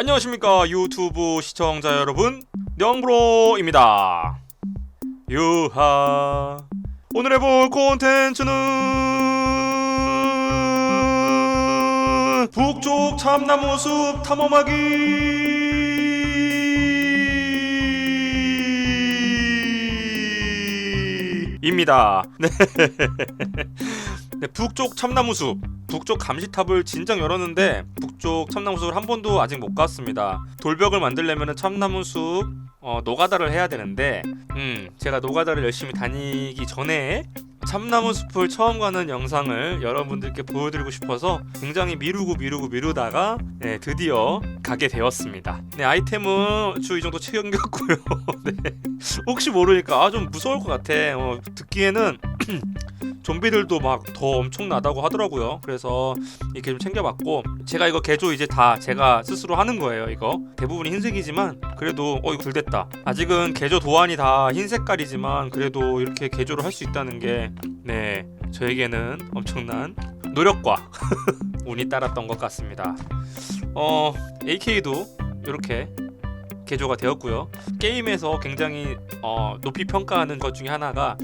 안녕하십니까 유튜브 시청자 여러분. 영브로입니다. 유하. 오늘 해볼 콘텐츠는 북쪽 참나무 숲 탐험하기. 입니다. 네. 네, 북쪽 참나무숲. 북쪽 감시탑을 진작 열었는데 북 쪽 참나무숲을 한 번도 아직 못 갔습니다. 돌벽을 만들려면 참나무숲 어, 노가다를 해야 되는데 음 제가 노가다를 열심히 다니기 전에 참나무 숲을 처음 가는 영상을 여러분들께 보여드리고 싶어서 굉장히 미루고 미루고 미루다가 네, 드디어 가게 되었습니다. 네 아이템은 주 이 정도 챙겼고요. 네, 혹시 모르니까 아, 좀 무서울 것 같아. 어, 듣기에는 좀비들도 막 더 엄청나다고 하더라고요. 그래서 이렇게 좀 챙겨봤고 제가 이거 개조 이제 다 제가 스스로 하는 거예요. 이거 대부분이 흰색이지만 그래도 어 이거 굴됐다. 아직은 개조 도안이 다 흰 색깔이지만 그래도 이렇게 개조를 할 수 있다는 게 네 저에게는 엄청난 노력과 운이 따랐던 것 같습니다. 어 AK도 이렇게 개조가 되었고요. 게임에서 굉장히 어, 높이 평가하는 것 중에 하나가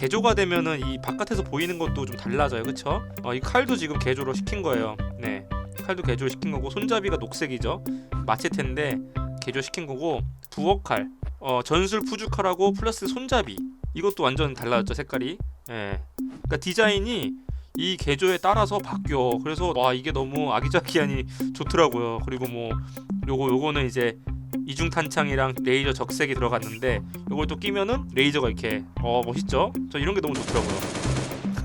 개조가 되면은 이 바깥에서 보이는 것도 좀 달라져요, 그렇죠? 어, 이 칼도 지금 개조를 시킨 거예요. 네, 칼도 개조를 시킨 거고 손잡이가 녹색이죠. 마체테인데 개조 시킨 거고 부엌 칼, 어, 전술 푸주칼하고 플러스 손잡이 이것도 완전 달라졌죠 색깔이. 예, 그러니까 디자인이 이 개조에 따라서 바뀌어. 그래서 와 이게 너무 아기자기하니 좋더라고요. 그리고 뭐 요거 요거는 이제 이중 탄창이랑 레이저 적색이 들어갔는데 이걸 또 끼면은 레이저가 이렇게 어 멋있죠? 저 이런 게 너무 좋더라고요.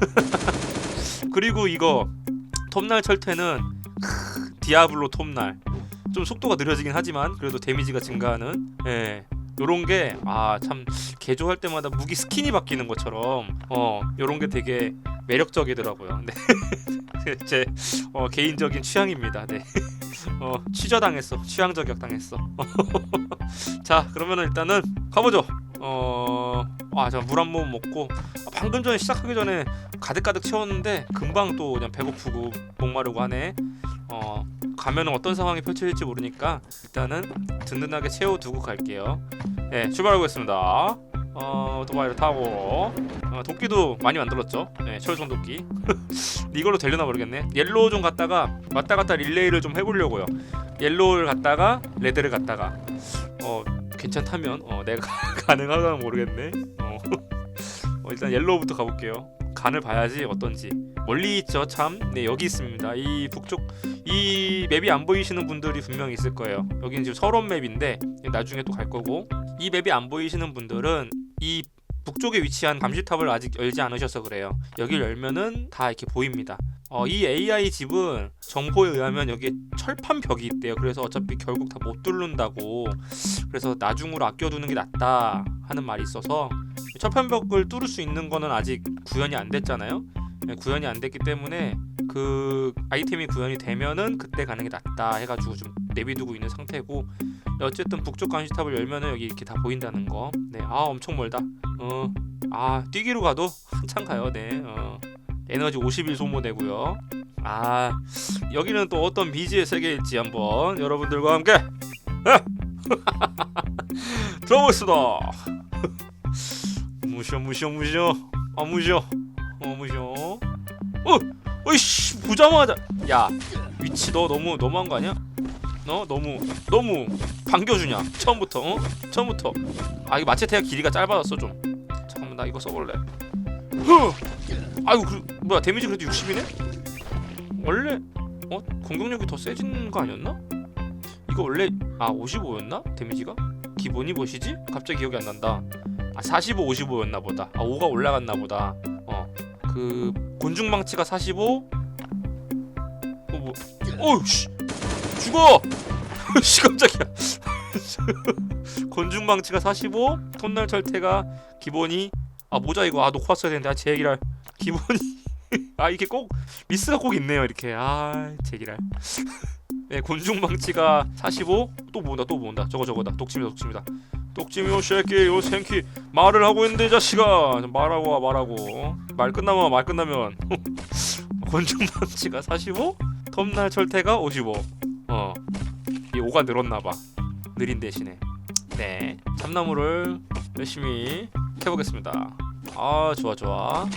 그리고 이거 톱날 철퇴는 크, 디아블로 톱날 좀 속도가 느려지긴 하지만 그래도 데미지가 증가하는 예 요런 게 아 참 개조할 때마다 무기 스킨이 바뀌는 것처럼 어 요런 게 되게 매력적이더라고요. 네. 제 어, 개인적인 취향입니다. 네. 어, 취저당했어. 취향 저격 당했어. 자, 그러면은 일단은 가보죠. 어, 아, 저 물 한 모금 먹고 아, 방금 전에 시작하기 전에 가득가득 채웠는데 금방 또 그냥 배고프고 목마르고 하네. 어, 가면은 어떤 상황이 펼쳐질지 모르니까 일단은 든든하게 채워두고 갈게요. 네, 출발하겠습니다. 어, 오토바이를 타고 어, 도끼도 많이 만들었죠. 네, 철송 도끼. 이걸로 되려나 모르겠네. 옐로우 좀 갔다가 왔다 갔다 릴레이를 좀 해보려고요. 옐로우를 갔다가 레드를 갔다가 어 괜찮다면 어 내가 가능하다면 모르겠네. 어. 어, 일단 옐로우부터 가볼게요. 간을 봐야지 어떤지. 멀리 있죠 참. 네 여기 있습니다. 이 북쪽 이 맵이 안 보이시는 분들이 분명히 있을 거예요. 여기는 지금 서론 맵인데 나중에 또 갈 거고 이 맵이 안 보이시는 분들은 이 북쪽에 위치한 감시탑을 아직 열지 않으셔서 그래요. 여기를 열면은 다 이렇게 보입니다. 어, 이 AI 집은 정보에 의하면 여기에 철판 벽이 있대요. 그래서 어차피 결국 다 못 뚫는다고. 그래서 나중으로 아껴두는 게 낫다 하는 말이 있어서 철판 벽을 뚫을 수 있는 거는 아직 구현이 안 됐잖아요. 네, 구현이 안 됐기 때문에 그 아이템이 구현이 되면은 그때 가는 게 낫다 해가지고 좀 내비두고 있는 상태고 어쨌든 북쪽 감시탑을 열면은 여기 이렇게 다 보인다는 거. 네, 아 엄청 멀다. 어, 아 뛰기로 가도 한참 가요. 네, 어, 에너지 50일 소모되고요. 아 여기는 또 어떤 미지의 세계일지 한번 여러분들과 함께 들어보겠습니다. 무셔 무셔 무셔 아 무셔 어 무셔 어 어이씨 보자마자 야 위치 너 너무 너무한 거 아니야? 너 너무 너무 반겨주냐? 처음부터 어? 처음부터. 아 이거 마체테가 길이가 짧아졌어 좀. 잠깐만 나 이거 써볼래. 흐 아이고 그 뭐야 데미지 그래도 60이네? 원래 어? 공격력이 더 세진 거 아니었나? 이거 원래 아 55였나? 데미지가? 기본이 뭐시지? 갑자기 기억이 안 난다. 아 45, 55였나 보다. 아 5가 올라갔나 보다. 어 그 곤중망치가 45 어 뭐 어우 씨 죽어! 씨 깜짝이야. 건중망치가 45, 톱날 철퇴가 기본이 아 모자 이거 아 놓고 왔어야 되는데 아 제기랄 기본이 아 이게 꼭 미스가 꼭 있네요 이렇게. 아 제기랄 네 곤중망치가 45또 모은다 또 모은다. 저거 저거다. 독침이다 독침이다. 독침이 요 새끼 요 생키. 말을 하고 있는데 이 자식아! 말하고 와 말하고. 말 끝나면 말 끝나면. 곤중망치가 45 톱날 철퇴가 55 어. 이 오가 늘었나봐. 느린 대신에. 네 참나무를 열심히 캐보겠습니다. 아 좋아 좋아.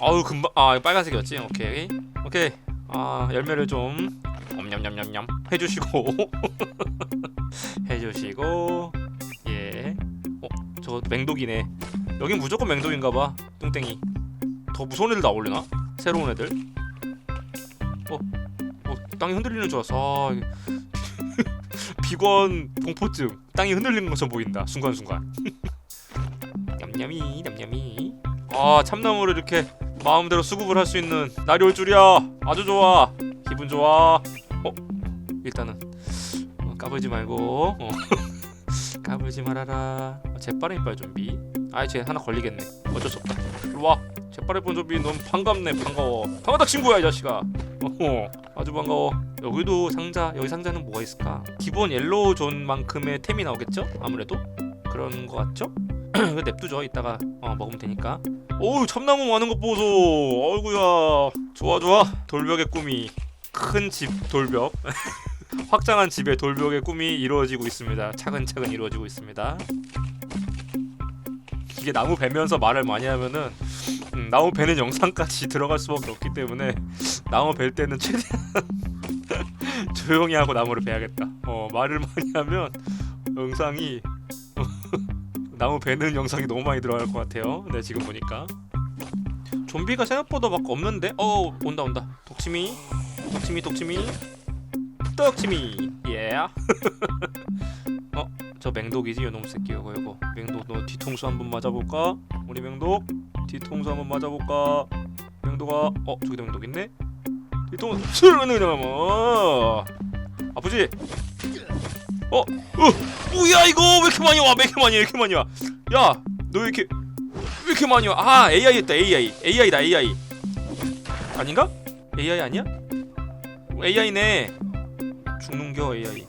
아우 금방 아 빨간색이었지? 오케이. 오케이. 아 열매를 좀 엄냠냠냠냠 해주시고. 해주시고. 예어저 맹독이네. 여긴 무조건 맹독인가봐 뚱땡이. 더 무서운 애들 나올려나? 새로운 애들 땅이 흔들리는 줄 알았어. 아, 비건 공포증. 땅이 흔들리는 것처럼 보인다 순간순간. 냠냠이 냠냠이. 아 참나무를 이렇게 마음대로 수급을 할 수 있는 날이 올 줄이야. 아주 좋아. 기분 좋아. 어? 일단은 어, 까불지 말고 어. 까불지 말아라. 어, 재빠른 이빨 좀비. 아이 쟤 하나 걸리겠네. 어쩔 수 없다. 일로 와. 재빠른 이빨 좀비 넌 반갑네 반가워. 반갑다 친구야 이 자식아 어허 아주 반가워. 여기도 상자 여기 상자는 뭐가 있을까? 기본 옐로우 존만큼의 템이 나오겠죠? 아무래도? 그런 거 같죠? 이거 냅두죠 이따가. 어, 먹으면 되니까. 오우 참나무 많은 것 보소. 어이구야. 좋아 좋아. 돌벽의 꿈이. 큰 집 돌벽. 확장한 집의 돌벽의 꿈이 이루어지고 있습니다. 차근차근 이루어지고 있습니다. 이게 나무 베면서 말을 많이 하면은 음, 나무 베는 영상까지 들어갈 수밖에 없기 때문에 나무 벨 때는 최대한 조용히 하고 나무를 베야겠다 어 말을 많이 하면 영상이 나무 베는 영상이 너무 많이 들어갈 것 같아요. 네 지금 보니까 좀비가 생각보다 막 없는데 어 온다 온다 독치미 독치미 독치미 떡치미 예. 어저 맹독이지 요놈 새끼 이거 이거 맹독 너 뒤통수 한번 맞아볼까? 우리 맹독 뒤통수 한번 맞아볼까? 맹독아 어 저기도 맹독 있네. 뒤통수 그냥 뭐 아프지? 어, 어, 뭐야 이거 왜 이렇게 많이 와? 왜 이렇게 많이 와? 왜 이렇게 많이 와? 야, 너 왜 이렇게 왜 이렇게 많이 와? 아, AI 했다 AI, AI다 AI. 아닌가? AI 아니야? AI네. 죽는겨 AI.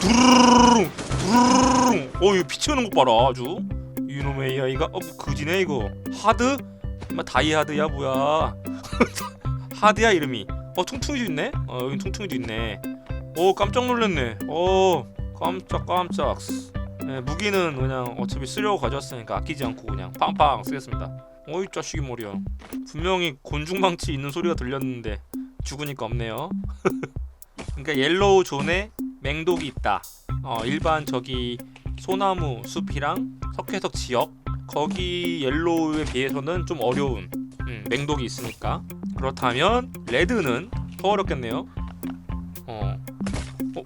두루룽 두루룽. 어, 이거 피 튀어는 것 봐라 아주. 이놈의 AI가 어, 뭐 그지네 이거. 하드? 마 다이하드야 뭐야? 하드야 이름이. 어 퉁퉁이도 있네. 어 여기 퉁퉁이도 있네. 오 깜짝 놀랐네. 오 깜짝 깜짝. 네, 무기는 그냥 어차피 쓰려고 가져왔으니까 아끼지 않고 그냥 팡팡 쓰겠습니다. 어이 자식이 머리야. 분명히 곤충망치 있는 소리가 들렸는데 죽으니까 없네요. 그러니까 옐로우 존에 맹독이 있다. 어 일반 저기 소나무 숲이랑 석회석 지역 거기 옐로우에 비해서는 좀 어려운 음, 맹독이 있으니까 그렇다면 레드는 더 어렵겠네요. 어. 어.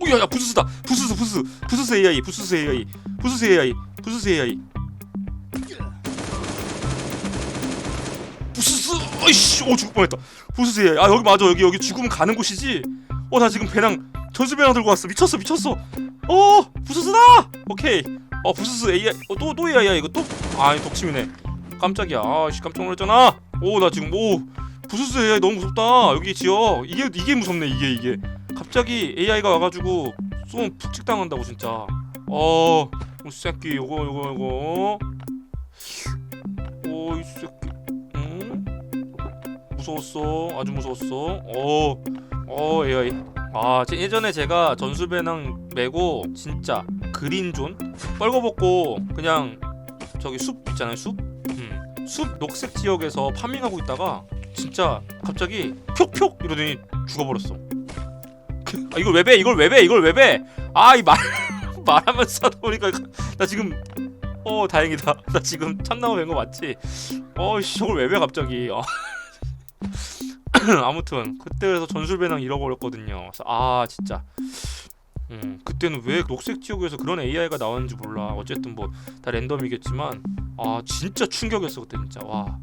오야 야 부스스다. 부스스 부스. 부스스 AI. 부스스 AI. 부스스 AI. 부스스 AI. 부스스. 어이씨. 오 죽을 뻔했다. 부스스 AI. 아 여기 맞아. 여기 여기 죽으면 가는 곳이지. 어 나 지금 배낭 전수 배낭 들고 왔어. 미쳤어 미쳤어. 어 부스스다. 오케이. 어 부스스 AI. 어또 또 AI야 이거 또. 아 독침이네. 깜짝이야. 아씨 깜짝 놀랐잖아. 오 나 지금 오 부스스 AI 너무 무섭다. 여기 지역 이게 이게 무섭네 이게 이게. 갑자기 AI가 와가지고 쏘면 푹찍 당한다고 진짜. 어, 이 새끼 요거 요거 요거. 오, 이 새끼. 응? 무서웠어. 아주 무서웠어. 어, 어 AI. 아, 제- 예전에 제가 전수배낭 메고 진짜 그린존 빨궈먹고 그냥 저기 숲 있잖아요 숲. 음, 숲 녹색 지역에서 파밍하고 있다가 진짜 갑자기 표 이러더니 죽어버렸어. 아 이걸 왜 배? 이걸 왜 배? 이걸 왜 배? 아 이 말 말하면서 하다 보니까 나 지금 어 다행이다. 나 지금 참나무 뵌거 맞지? 어씨 저걸 왜 배 갑자기? 어. 아무튼 그때 그래서 전술 배낭 잃어버렸거든요. 그래서 아 진짜 음 그때는 왜 녹색 지역에서 그런 AI가 나왔는지 몰라. 어쨌든 뭐 다 랜덤이겠지만 아 진짜 충격이었어 그때 진짜 와.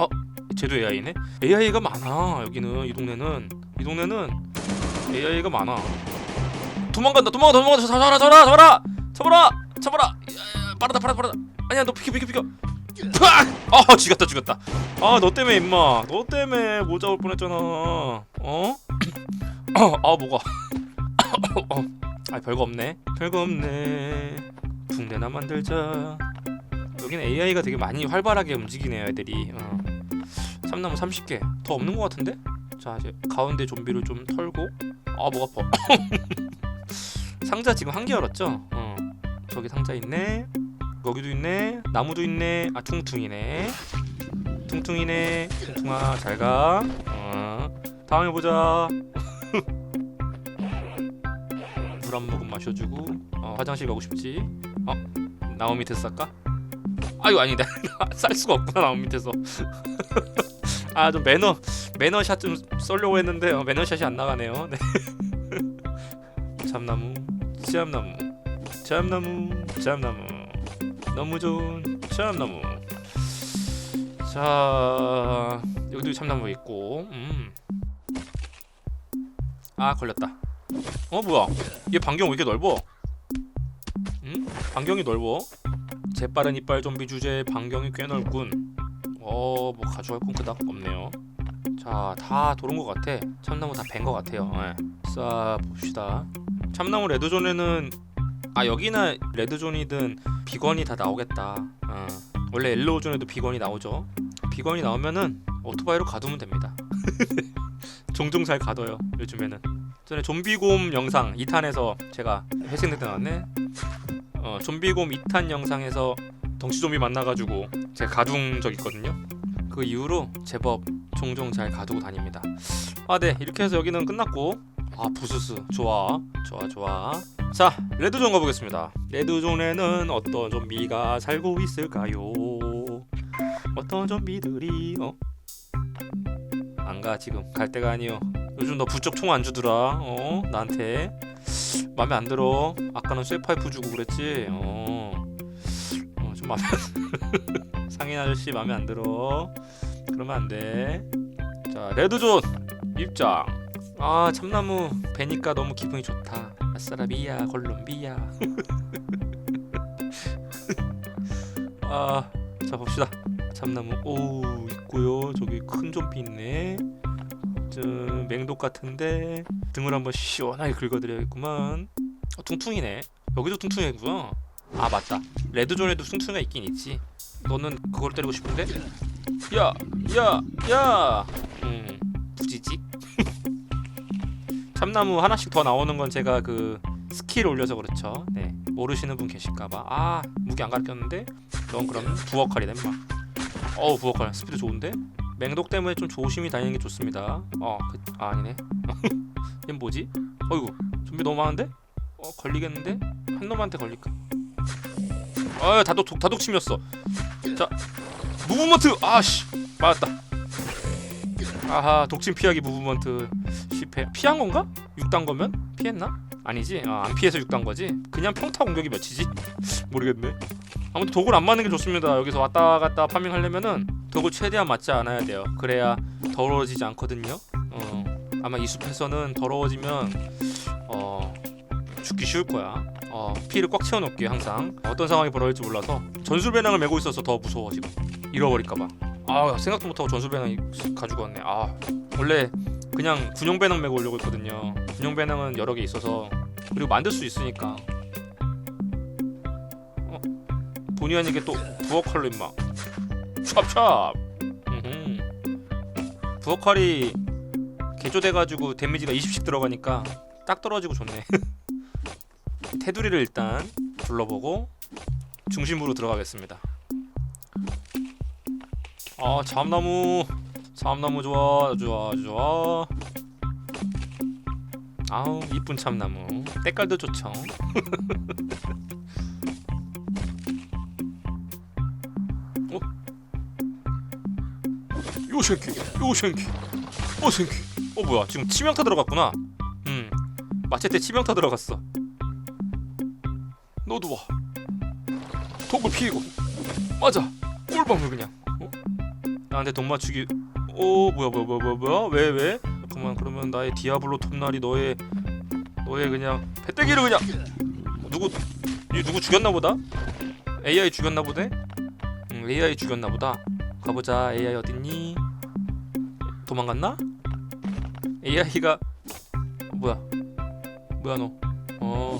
어 쟤도 AI네? AI가 많아 여기는 이 동네는 이 동네는 AI가 많아. 도망간다, 도망간다, 도망간다. 잡아라, 잡아라, 잡아라, 잡아라, 잡아라. 빠르다, 빠르다, 빠르다. 아니야, 너 비켜, 비켜, 비켜. 팍! 아, 죽였다, 죽였다. 아, 너 때문에 임마. 너 때문에 못 잡을 뻔했잖아. 어? 아, 뭐가? 어. 아, 별거 없네. 별거 없네. 붕대나 만들자. 여기는 AI가 되게 많이 활발하게 움직이네요, 애들이. 어. 참나무 30개. 더 없는 것 같은데? 자 이제 가운데 좀비를 좀 털고 아 목 아파 상자 지금 한 개 열었죠? 어 저기 상자 있네 여기도 있네. 나무도 있네. 아 퉁퉁이네. 퉁퉁이네. 퉁퉁아 잘가. 어. 다음에 보자. 물 한 모금 마셔주고 어 화장실 가고 싶지? 어 나무 밑에 쌀까? 아이고 아니다. 쌀 수가 없구나 나무 밑에서. 아 좀 매너 매너샷 좀 쏠려고 했는데 어, 매너샷이 안 나가네요. 네. 참나무 참나무 참나무 참나무 너무 좋은 참나무. 자 여기도 참나무 있고 음 아 걸렸다. 어 뭐야? 얘 반경 왜 이렇게 넓어? 음? 반경이 넓어? 재빠른 이빨 좀비 주제에 반경이 꽤 넓군. 어뭐 가져갈 건 그닥 없네요. 자 다 도른 것 같아. 참나무 다벤것 같아요. 예. 자 봅시다. 참나무 레드존에는 아 여기나 레드존이든 비건이 다 나오겠다. 어. 원래 엘로존에도 비건이 나오죠. 비건이 나오면은 오토바이로 가두면 됩니다. 종종 잘 가둬요 요즘에는. 전에 좀비곰 영상 2탄에서 제가 회생될 때 나왔네. 어 좀비곰 2탄 영상에서 덩치 좀비 만나가지고 제가 가둔 적 있거든요. 그 이후로 제법 종종 잘 가두고 다닙니다. 아 네. 이렇게 해서 여기는 끝났고 아 부스스. 좋아. 좋아 좋아. 자 레드존 가보겠습니다. 레드존에는 어떤 좀비가 살고 있을까요? 어떤 좀비들이 어? 안가 지금. 갈 때가 아니요. 요즘 너 부쩍 총 안 주더라 어? 나한테. 맘에 안 들어. 아까는 쇠파이프 주고 그랬지? 어좀 맘에 안- 상인 아저씨 맘에 안 들어. 그러면 안돼자 레드존 입장 아 참나무 베니까 너무 기분이 좋다. 아싸라비아 콜롬비아 아자 봅시다. 참나무. 오 있고요. 저기 큰 좀비 있네. 저 맹독 같은데 등을 한번 시원하게 긁어드려야겠구만. 어, 퉁퉁이네. 여기도 퉁퉁이구나. 아 맞다. 레드존에도 퉁퉁이가 있긴 있지. 너는 그걸 때리고 싶은데? 야 야 야! 음 부지직 참나무 하나씩 더 나오는 건 제가 그 스킬 올려서 그렇죠 네 모르시는 분 계실까봐 아 무기 안 가르쳤는데 넌 그러면 부엌칼이다 임마 어우 부엌칼 스피드 좋은데 맹독 때문에 좀 조심히 다니는 게 좋습니다. 어, 그, 아, 아니네. 얘 뭐지? 어이구, 좀비 너무 많은데? 어, 걸리겠는데? 한 놈한테 걸릴까? 어, 다독 다독 침이었어. 자, 무브먼트. 아씨, 맞았다. 아하, 독침 피하기 무브먼트 실패. 피한 건가? 6단 거면 피했나? 아니지. 아, 안 피해서 6단 거지. 그냥 평타 공격이 몇이지? 모르겠네. 아무튼 독을 안 맞는 게 좋습니다. 여기서 왔다 갔다 파밍하려면은 독을 최대한 맞지 않아야 돼요. 그래야 더러워지지 않거든요. 어, 아마 이 숲에서는 더러워지면 어, 죽기 쉬울 거야. 어, 피를 꽉 채워놓을게 항상. 어떤 상황이 벌어질지 몰라서 전술 배낭을 메고 있어서 더 무서워 지금. 잃어버릴까봐. 아 생각도 못하고 전술 배낭 가지고 왔네. 아 원래 그냥 군용 배낭 메고 오려고 했거든요. 군용 배낭은 여러 개 있어서 그리고 만들 수 있으니까. 어, 본의 아니게 또 부엌 칼로 임마. 찹찹. 음흠. 부엌 칼이 개조돼가지고 데미지가 20씩 들어가니까 딱 떨어지고 좋네. 테두리를 일단 둘러보고 중심부로 들어가겠습니다. 아 잠나무, 잠나무 좋아, 좋아, 좋아. 아우 이쁜 참나무. 때깔도 좋죠. 요생키 요생키 어생키. 어 뭐야? 지금 치명타 들어갔구나. 음 마체테 치명타 들어갔어. 너도 와. 독을 피고. 맞아. 꿀밤을 그냥. 어? 나한테 독 맞추기 오 뭐야 뭐야 뭐야 뭐야 왜 왜? 잠깐만 그러면 나의 디아블로 톱날이 너의 너의 그냥 배때기를 그냥 누구 이 누구 죽였나 보다 AI 죽였나 보네 응 AI 죽였나 보다 가보자 AI 어딨니? 도망갔나? AI가 뭐야? 뭐야 너? 어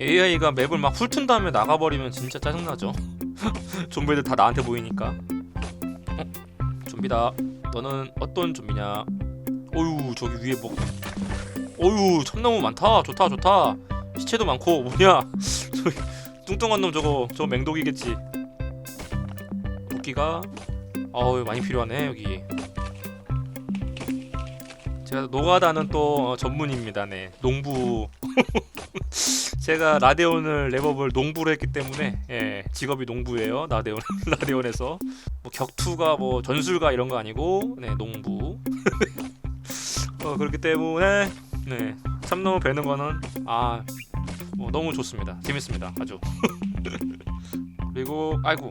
AI가 맵을 막 훑은 다음에 나가버리면 진짜 짜증나죠. 좀비들 다 나한테 보이니까. 갑니다. 너는 어떤 좀비냐? 어유 저기 위에 뭐? 어유 참나무 많다. 좋다 좋다. 시체도 많고 뭐냐? 저기 뚱뚱한 놈 저거 저 맹독이겠지. 도끼가 어우 많이 필요하네 여기. 제가 노가다는 또 어, 전문입니다. 네 농부. 제가 라데온을 랩업을 농부로 했기 때문에 예, 직업이 농부예요. 라데온 라데온에서 뭐 격투가 뭐 전술가 이런 거 아니고 네 농부. 어, 그렇기 때문에 네 참나무 베는 거는 아 뭐, 너무 좋습니다. 재밌습니다. 아주. 그리고 아이고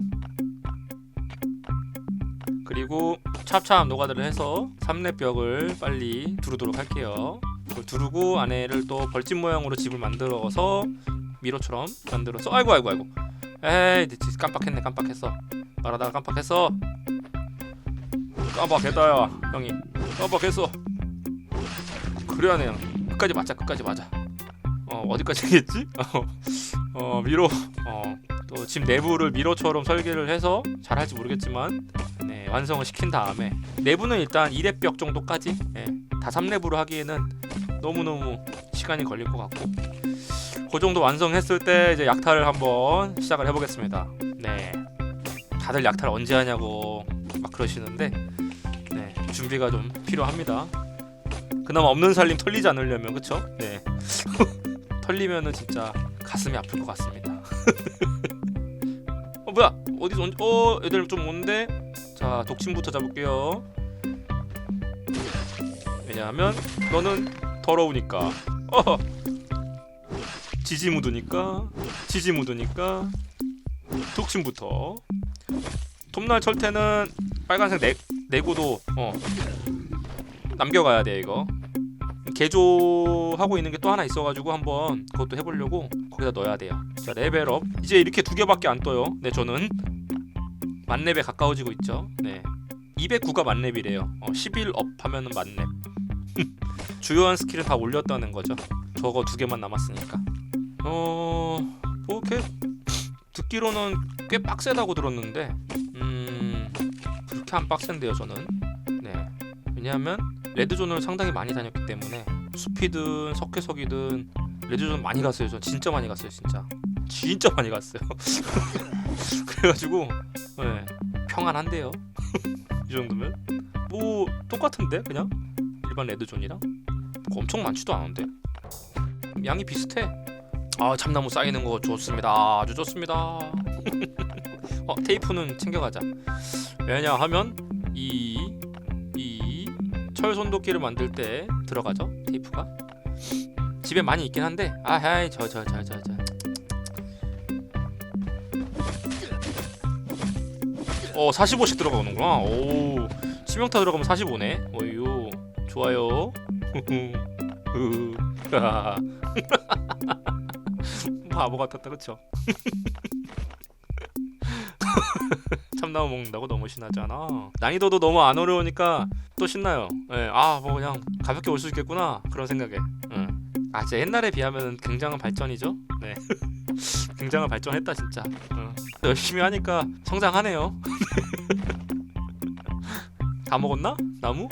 그리고 찹찹 노가다를 해서 삼례벽을 빨리 두르도록 할게요. 그걸 두르고 안에를 또 벌집 모양으로 집을 만들어서 미로처럼 만들어서 아이고 아이고 아이고. 에이 깜빡했네 깜빡했어. 말하다가 깜빡했어. 깜빡했다야 형이. 깜빡했어. 그래야 네 끝까지 맞자 끝까지 맞아. 어 어디까지 했지? 어, 어 미로 어또 집 내부를 미로처럼 설계를 해서 잘 할지 모르겠지만 네 완성을 시킨 다음에 내부는 일단 2렙벽 정도까지 예, 다 3렙으로 하기에는 너무너무 시간이 걸릴 것 같고 그 정도 완성했을 때 이제 약탈을 한번 시작을 해보겠습니다. 네, 다들 약탈 언제 하냐고 막 그러시는데 네, 준비가 좀 필요합니다. 그나마 없는 살림 털리지 않으려면 그쵸? 네, 털리면은 진짜 가슴이 아플 것 같습니다. 어 뭐야? 어디서 언제? 어 애들 좀 오는데 자 독침부터 잡을게요. 왜냐하면 너는 더러우니까. 어. 지지 묻으니까 지지 묻으니까. 독침부터. 톱날 철퇴는 빨간색 내, 내고도 어. 남겨가야 돼 이거. 개조하고 있는 게 또 하나 있어가지고 한번 그것도 해보려고 거기다 넣어야 돼요. 자 레벨업. 이제 이렇게 두 개밖에 안 떠요. 네 저는 만렙에 가까워지고 있죠. 네. 209가 만렙이래요. 어, 11업 하면은 만렙 주요한 스킬을 다 올렸다는 거죠. 저거 두 개만 남았으니까. 어... 뭐 이렇게 듣기로는 꽤 빡세다고 들었는데 음... 그렇게 안 빡센데요 저는. 네. 왜냐하면 레드존을 상당히 많이 다녔기 때문에 숲이든 석회석이든 레드존 많이 갔어요. 저 진짜 많이 갔어요 진짜. 진짜 많이 갔어요. 그래가지고 네. 평안한데요. 이 정도면? 뭐 똑같은데 그냥 일반 레드존이랑? 엄청 많지도 않은데? 양이 비슷해. 아 참나무 쌓이는 거 좋습니다. 아주 좋습니다. 어 테이프는 챙겨가자. 왜냐 하면 이 이 철손도끼를 만들 때 들어가죠 테이프가? 집에 많이 있긴 한데. 아하이 저 저 저 저저. 어 45씩 들어가는구나. 오 치명타 들어가면 45네. 어유 좋아요 바보 같았다 그쵸? 참나무 먹는다고 너무 신나잖아 난이도도 너무 안 어려우니까 또 신나요 예, 아뭐 그냥 가볍게 올 수 있겠구나 그런 생각에 응. 아 진짜 옛날에 비하면 굉장한 발전이죠 네 굉장한 발전했다 진짜 응. 열심히 하니까 성장하네요 다 먹었나? 나무?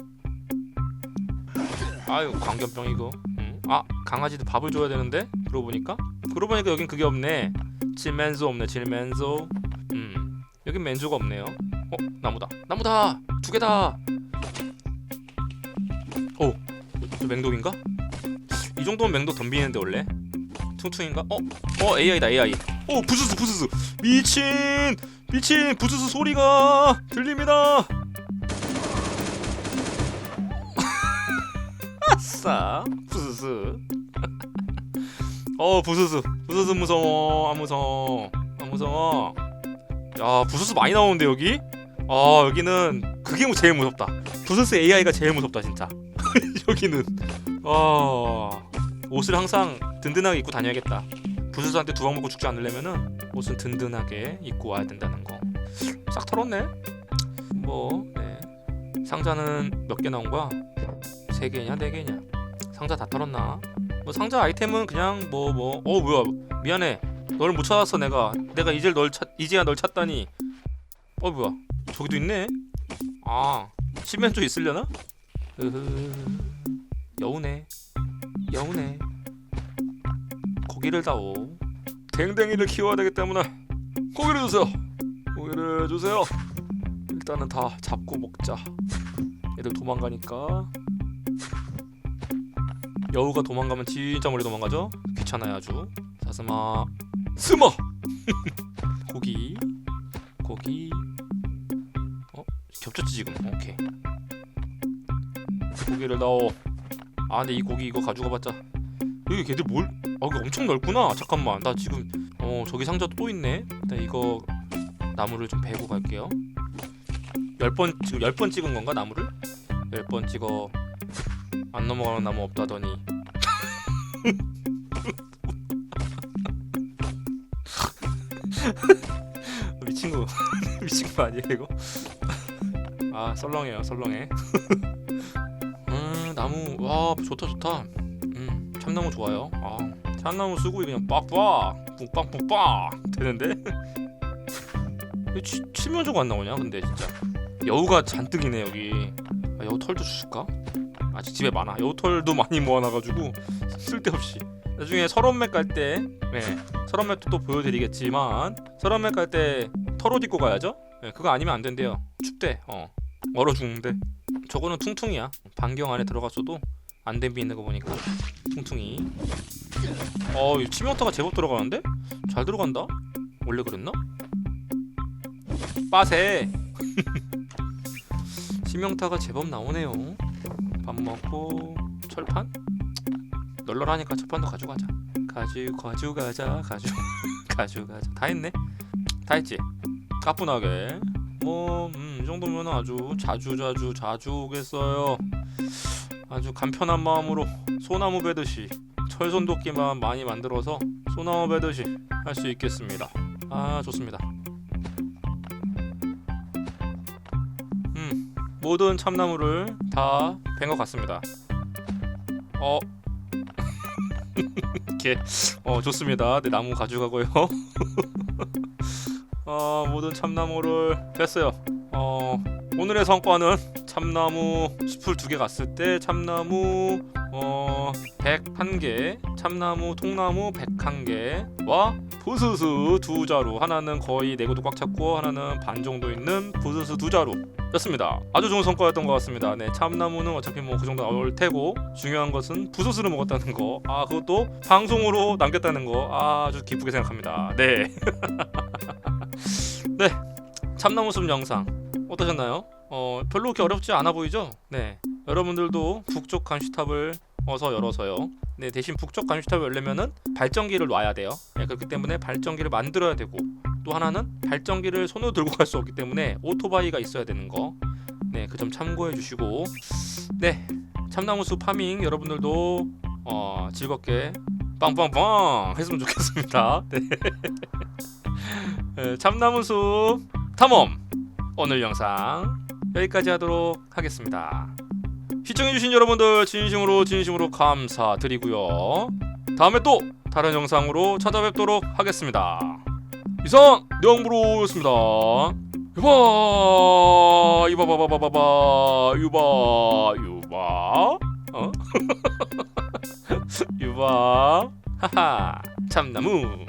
아유 광견병 이거. 응. 아 강아지도 밥을 줘야 되는데? 그러고 보니까? 그러고 보니까 여긴 그게 없네. 칠맨소 없네 칠맨소 음 여긴 맨조가 없네요. 어 나무다. 나무다! 두 개다! 오, 저 맹독인가? 이 정도면 맹독 덤비는데 원래? 퉁퉁인가? 어? 어 AI다 AI 오 부스스 부스스 미친! 미친! 부스스 소리가 들립니다 아싸 부스스 어 부스스 부스스 무서워. 안 무서워. 안 무서워. 야 부스스 많이 나오는데 여기? 아 여기는 그게 제일 무섭다. 부스스 AI가 제일 무섭다 진짜. 여기는. 아 옷을 항상 든든하게 입고 다녀야겠다. 부스스한테 두 방 먹고 죽지 않으려면은 옷은 든든하게 입고 와야 된다는 거. 싹 털었네? 뭐 네. 상자는 몇 개 나온 거야? 세 개냐 네 개냐 상자 다 털었나? 뭐 상자 아이템은 그냥 뭐 뭐 어 뭐야. 미안해. 너를 못 찾았어 내가. 내가 이제 널 찾, 이제야 널 찾다니. 어 뭐야. 저기도 있네? 아 치면조 있으려나? 으흐. 여우네. 여우네. 고기를 다오. 댕댕이를 키워야 되기 때문에 고기를 주세요. 고기를 주세요. 일단은 다 잡고 먹자. 얘들 도망가니까 여우가 도망가면 진짜 멀리 도망가죠? 귀찮아요 아주. 사스마 스마 고기. 고기. 어? 겹쳤지 지금? 오케이. 고기를 넣어. 아 근데 이 고기 이거 가져가 봤자. 여기 걔들 뭘? 아 이거 엄청 넓구나. 잠깐만. 나 지금 어 저기 상자도 또 있네. 일단 이거 나무를 좀 베고 갈게요. 열 번 지금 열 번 찍은 건가 나무를? 열 번 찍어 안 넘어가는 나무 없다더니 미친 거 미친 거 아니에요 이거? 아 썰렁해요 썰렁해. 음 나무 와 좋다 좋다. 음 참나무 좋아요. 아 참나무 쓰고 그냥 빡빡 뿡빵 뿡빵 되는데. 왜 치, 칠면조가 안 나오냐 근데 진짜 여우가 잔뜩이네 여기. 아, 여우 털도 주실까? 아직 집에 많아. 여우 털도 많이 모아놔가지고 쓸데없이. 나중에 설원맥 갈때 네, 설원맥도 또 보여드리겠지만 설원맥 갈 때 털옷 입고 가야죠. 네, 그거 아니면 안 된대요. 춥대. 어. 얼어 죽는데. 저거는 퉁퉁이야. 반경 안에 들어갔어도 안 댐비는 거 보니까 퉁퉁이. 어, 이 치명타가 제법 들어가는데? 잘 들어간다. 원래 그랬나? 빠세. 치명타가 제법 나오네요. 밥 먹고 철판? 널널하니까 철판도 가져가자. 가지고 가져가자. 가져 가져가자. 다 했네. 다 했지. 까뿐하게. 뭐, 음, 이 정도면 아주 자주 자주 자주 오겠어요. 아주 간편한 마음으로 소나무 베듯이 철선 도끼만 많이 만들어서 소나무 베듯이 할 수 있겠습니다. 아 좋습니다. 모든 참나무를 다벤것 같습니다. 어. 이렇게 어 좋습니다. 네 나무 가져가고요. 어 모든 참나무를 뺐어요. 어 오늘의 성과는 참나무 숲을 두 개 갔을 때 참나무 어 101개, 참나무 통나무 101개와 부스스 두 자루 하나는 거의 내구도 꽉 찼고 하나는 반 정도 있는 부스스 두 자루 였습니다. 아주 좋은 성과였던 것 같습니다. 네, 참나무는 어차피 뭐 그 정도 나올 테고 중요한 것은 부스스를 먹었다는 거. 아 그것도 방송으로 남겼다는 거. 아, 아주 기쁘게 생각합니다. 네. 네, 참나무 숲 영상 어떠셨나요? 어 별로 그렇게 어렵지 않아 보이죠? 네, 여러분들도 북쪽 감시탑을 어서 열어서요. 네, 대신 북쪽 감시탑을 열려면은 발전기를 놔야 돼요. 네, 그렇기 때문에 발전기를 만들어야 되고 또 하나는 발전기를 손으로 들고 갈 수 없기 때문에 오토바이가 있어야 되는 거. 네, 그 점 참고해 주시고 네, 참나무숲 파밍 여러분들도 어, 즐겁게 빵빵빵 했으면 좋겠습니다. 네. 네, 참나무숲 탐험 오늘 영상 여기까지 하도록 하겠습니다. 시청해주신 여러분들 진심으로 진심으로 감사드리고요. 다음에 또 다른 영상으로 찾아뵙도록 하겠습니다. 이상 영브로였습니다. 유바 유바바바바바 유바 유바. 어? 유바. 하하 참나무